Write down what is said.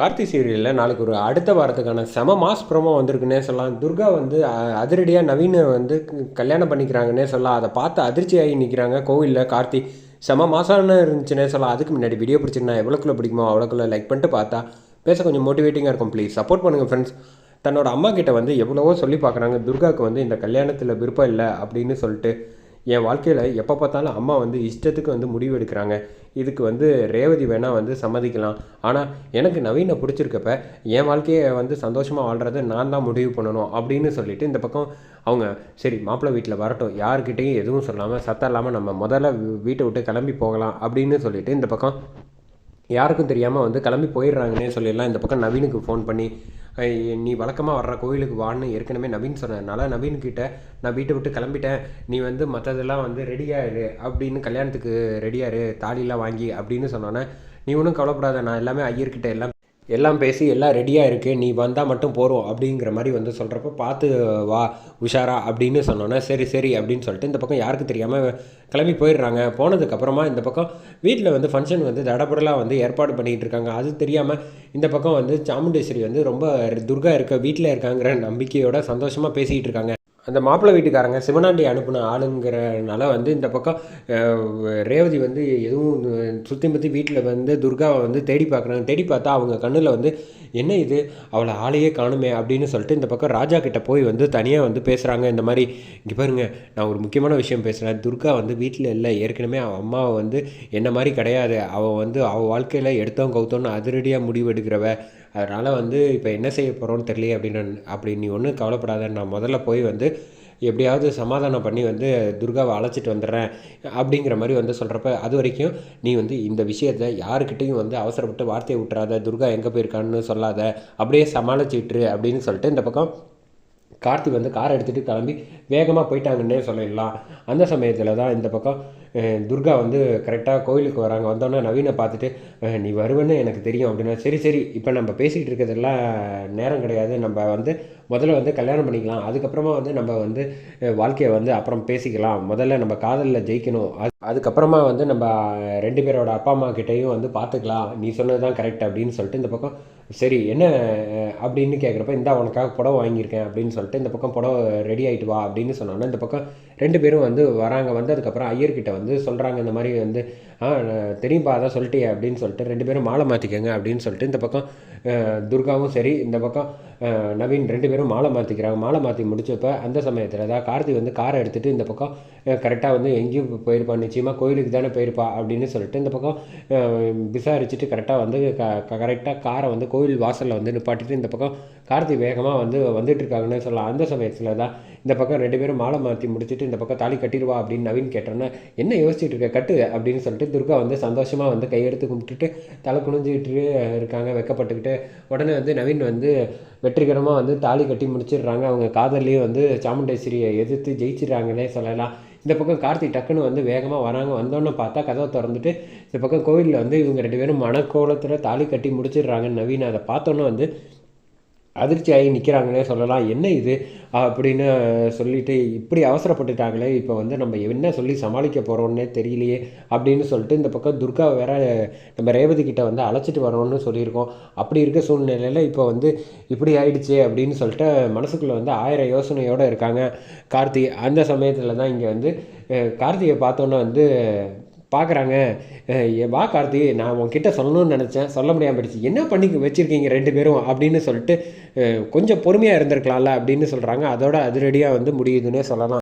கார்த்தி சீரியலில் நாளைக்கு ஒரு அடுத்த வாரத்துக்கான செம மாஸ் ப்ரோமோ வந்திருக்குன்னே சொல்லலாம். துர்கா வந்து அதிரடியாக நவீனை வந்து க- கல்யாணம் பண்ணிக்கிறாங்கன்னே சொல்லலாம். அதை பார்த்து அதிர்ச்சியாகி நிற்கிறாங்க கோவிலில் கார்த்தி. செம மாசான இருந்துச்சுன்னே சொல்லலாம். அதுக்கு முன்னாடி வீடியோ பிடிச்சிருந்தா எவ்வளோக்குள்ள பிடிக்குமோ அவ்வளோக்குள்ள லைக் பண்ணிட்டு பார்த்தா பேச கொஞ்சம் மோட்டிவேட்டிங்காக இருக்கும். ப்ளீஸ் சப்போர்ட் பண்ணுங்கள் ஃப்ரெண்ட்ஸ் தன்னோட அம்மா கிட்ட வந்து எவ்வளவோ சொல்லி பார்க்குறாங்க. துர்காவுக்கு வந்து இந்த கல்யாணத்தில் விருப்பம் இல்லை அப்படின்னு சொல்லிட்டு என் வாழ்க்கையில் எப்போ பார்த்தாலும் அம்மா வந்து இஷ்டத்துக்கு வந்து முடிவு எடுக்கிறாங்க. இதுக்கு வந்து ரேவதி வேணால் வந்து சம்மதிக்கலாம். ஆனால் எனக்கு நவீனை பிடிச்சிருக்கப்ப என் வாழ்க்கையை வந்து சந்தோஷமாக வாழ்கிறத நான் தான் முடிவு பண்ணணும் அப்படின்னு சொல்லிட்டு இந்த பக்கம் அவங்க சரி மாப்பிள்ளை வீட்டில் வரட்டும். யாருக்கிட்டேயும் எதுவும் சொல்லாமல் சத்தம் இல்லாமல் நம்ம முதல்ல வீட்டை விட்டு கிளம்பி போகலாம். அப்படின்னு சொல்லிட்டு இந்த பக்கம் யாருக்கும் தெரியாமல் வந்து கிளம்பி போயிடுறாங்கன்னே சொல்லிடலாம். இந்த பக்கம் நவீனுக்கு ஃபோன் பண்ணி நீ வழக்கமாக வர்ற கோயிலுக்கு வான்னு ஏற்கனவே நவீன் சொன்னதுனால நவீன்கிட்ட நான் வீட்டை விட்டு கிளம்பிட்டேன். நீ வந்து மற்றதெல்லாம் வந்து ரெடியாயிரு அப்படின்னு கல்யாணத்துக்கு ரெடியாரு தாலிலாம் வாங்கி அப்படின்னு சொன்னோன்னே நீ ஒன்றும் கவலைப்படாத. நான் எல்லாமே ஐயர்கிட்ட எல்லாம் எல்லாம் பேசி எல்லாம் ரெடியாக இருக்குது நீ வந்தால் மட்டும் போகிறோம் அப்படிங்கிற மாதிரி வந்து சொல்கிறப்ப பார்த்து வா உஷாரா அப்படின்னு சொன்னோன்னே சரி சரி அப்படின்னு சொல்லிட்டு இந்த பக்கம் யாருக்கு தெரியாமல் கிளம்பி போயிடுறாங்க. போனதுக்கப்புறமா இந்த பக்கம் வீட்டில் வந்து ஃபங்க்ஷன் வந்து தடபடலாக வந்து ஏற்பாடு பண்ணிகிட்டு இருக்காங்க. அது தெரியாமல் இந்த பக்கம் வந்து சாமுண்டேஸ்வரி வந்து ரொம்ப துர்கா இருக்க வீட்டில் இருக்காங்கிற நம்பிக்கையோட சந்தோஷமாக பேசிகிட்டு இருக்காங்க. அந்த மாப்பிள்ளை வீட்டுக்காரங்க சிவனாண்டி அனுப்பின ஆளுங்கிறனால வந்து இந்த பக்கம் ரேவதி வந்து எதுவும் சுற்றி முற்றி வீட்டில் வந்து துர்காவை வந்து தேடி பார்க்குறாங்க தேடி பார்த்தா அவங்க கண்ணில் வந்து என்ன இது? அவளை ஆளையே காணுமே அப்படின்னு சொல்லிட்டு இந்த பக்கம் ராஜா கிட்டே போய் வந்து தனியாக வந்து பேசுகிறாங்க இந்த மாதிரி இங்கே பாருங்க நான் ஒரு முக்கியமான விஷயம் பேசுகிறேன் துர்கா வந்து வீட்டில் இல்லை. ஏற்கனவே அவன் அம்மாவை வந்து என்ன மாதிரி கிடையாது. அவள் வந்து அவள் வாழ்க்கையில் எடுத்தோம் கவுத்தோன்னு அதிரடியாக முடிவு எடுக்கிறவ அதனால் வந்து இப்போ என்ன செய்ய போகிறோன்னு தெரியல அப்படின்னு அப்படி நீ ஒன்றும் கவலைப்படாத. நான் முதல்ல போய் வந்து எப்படியாவது சமாதானம் பண்ணி வந்து துர்காவை அழைச்சிட்டு வந்துடுறேன் அப்படிங்கிற மாதிரி வந்து சொல்கிறப்ப அது வரைக்கும் நீ வந்து இந்த விஷயத்தை யாருக்கிட்டையும் வந்து அவசரப்பட்டு வார்த்தையை விட்டுறாத துர்கா எங்கே போயிருக்கான்னு சொல்லாத. அப்படியே சமாளிச்சுட்ரு அப்படின்னு சொல்லிட்டு இந்த பக்கம் கார்த்தி வந்து கார் எடுத்துகிட்டு கிளம்பி வேகமாக போயிட்டாங்கன்னே சொல்லிடலாம் அந்த சமயத்தில் தான் இந்த பக்கம் துர்கா வந்து கரெக்டாக கோயிலுக்கு வராங்க. வந்தோன்னே நவீனை பார்த்துட்டு நீ வருவேன்னு எனக்கு தெரியும் அப்படின்னா சரி சரி இப்போ நம்ம பேசிகிட்டு இருக்கிறதெல்லாம் நேரம் கிடையாது. நம்ம வந்து முதல்ல வந்து கல்யாணம் பண்ணிக்கலாம். அதுக்கப்புறமா வந்து நம்ம வந்து வாழ்க்கையை வந்து அப்புறம் பேசிக்கலாம். முதல்ல நம்ம காதலில் ஜெயிக்கணும். அது அதுக்கப்புறமா வந்து நம்ம ரெண்டு பேரோட அப்பா அம்மா கிட்டேயும் வந்து பார்த்துக்கலாம். நீ சொன்னது தான் கரெக்ட் அப்படின்னு சொல்லிட்டு இந்த பக்கம் சரி என்ன அப்படின்னு கேட்குறப்ப இந்தா உனக்காக புடவை வாங்கியிருக்கேன் அப்படின்னு சொல்லிட்டு இந்த பக்கம் புடவை ரெடி ஆகிட்டு வா அப்படின்னு சொன்னோன்னே இந்த பக்கம் ரெண்டு பேரும் வந்து வராங்க. வந்து அதுக்கப்புறம் ஐயர்கிட்ட வந்து சொல்கிறாங்க இந்த மாதிரி வந்து ஆ தெரியும்பா அதான் சொல்லிட்டியே அப்படின்னு சொல்லிட்டு ரெண்டு பேரும் மாலை மாற்றிக்கங்க அப்படின்னு சொல்லிட்டு இந்த பக்கம் துர்காவும் சரி இந்த பக்கம் நவீன் ரெண்டு பேரும் மாலை மாற்றிக்கிறாங்க மாலை மாற்றி முடிச்சப்போ அந்த சமயத்தில் தான் கார்த்தி வந்து காரை எடுத்துகிட்டு இந்த பக்கம் கரெக்டாக வந்து எங்கேயும் போயிருப்பா நிச்சயமாக கோயிலுக்கு தானே போயிருப்பா அப்படின்னு சொல்லிட்டு இந்த பக்கம் விசாரிச்சுட்டு கரெக்டாக வந்து க கரெக்டாக காரை வந்து கோவில் வாசலில் வந்து நிப்பாட்டிட்டு இந்த பக்கம் கார்த்தி வேகமாக வந்து வந்துட்டு இருக்காங்கன்னு சொல்லலாம். அந்த சமயத்தில் தான் இந்த பக்கம் ரெண்டு பேரும் மாலை மாற்றி முடிச்சுட்டு இந்த பக்கம் தாலி கட்டிடுவா அப்படின்னு நவீன் கேட்டோன்னே என்ன யோசிச்சுட்டு இருக்க? கட்டு அப்படின்னு சொல்லிட்டு துர்கா வந்து சந்தோஷமாக வந்து கையெடுத்து கும்பிட்டுட்டு தலை குனிஞ்சிக்கிட்டு இருக்காங்க. வெக்கப்பட்டுக்கிட்டு உடனே வந்து நவீன் வந்து வெற்றிகரமாக வந்து தாலி கட்டி முடிச்சிடுறாங்க. அவங்க காதல்லையே வந்து சாமுண்டேஸ்வரியை எதிர்த்து ஜெயிச்சிடுறாங்கன்னே சொல்லலாம். இந்த பக்கம் கார்த்தி டக்குன்னு வந்து வேகமாக வராங்க. வந்தோன்னு பார்த்தா கதவை திறந்துட்டு இந்த பக்கம் கோவிலில் வந்து இவங்க ரெண்டு பேரும் மனக்கோலத்தில் தாலி கட்டி முடிச்சிடுறாங்க. நவீன் அதை பார்த்தோன்னே வந்து அதிர்ச்சி ஆகி நிற்கிறாங்கன்னே சொல்லலாம். என்ன இது? அப்படின்னு சொல்லிட்டு இப்படி அவசரப்பட்டுட்டாங்களே இப்போ வந்து நம்ம என்ன சொல்லி சமாளிக்க போகிறோன்னே தெரியலையே அப்படின்னு சொல்லிட்டு இந்த பக்கம் துர்கா வேற நம்ம ரேவதி கிட்ட வந்து அழைச்சிட்டு வரோம்னு சொல்லியிருக்கோம். அப்படி இருக்க சூழ்நிலையில் இப்போ வந்து இப்படி ஆயிடுச்சு அப்படின்னு சொல்லிட்டு மனசுக்குள்ளே வந்து ஆயிரம் யோசனையோடு இருக்காங்க கார்த்தி. அந்த சமயத்தில் தான் இங்கே வந்து கார்த்திகை கார்த்தியை பார்த்தோன்னே வந்து பார்க்குறாங்க வா கார்த்தி நான் உன்கிட்ட சொல்லணும்னு நினச்சேன். சொல்ல முடியாமல் போயிடுச்சு. என்ன பண்ணி வச்சுருக்கீங்க ரெண்டு பேரும்? அப்படின்னு சொல்லிட்டு கொஞ்சம் பொறுமையாக இருந்திருக்கலாம்ல அப்படின்னு சொல்கிறாங்க அதோட அதிரடியாக வந்து முடியுதுன்னே சொல்லலாம்.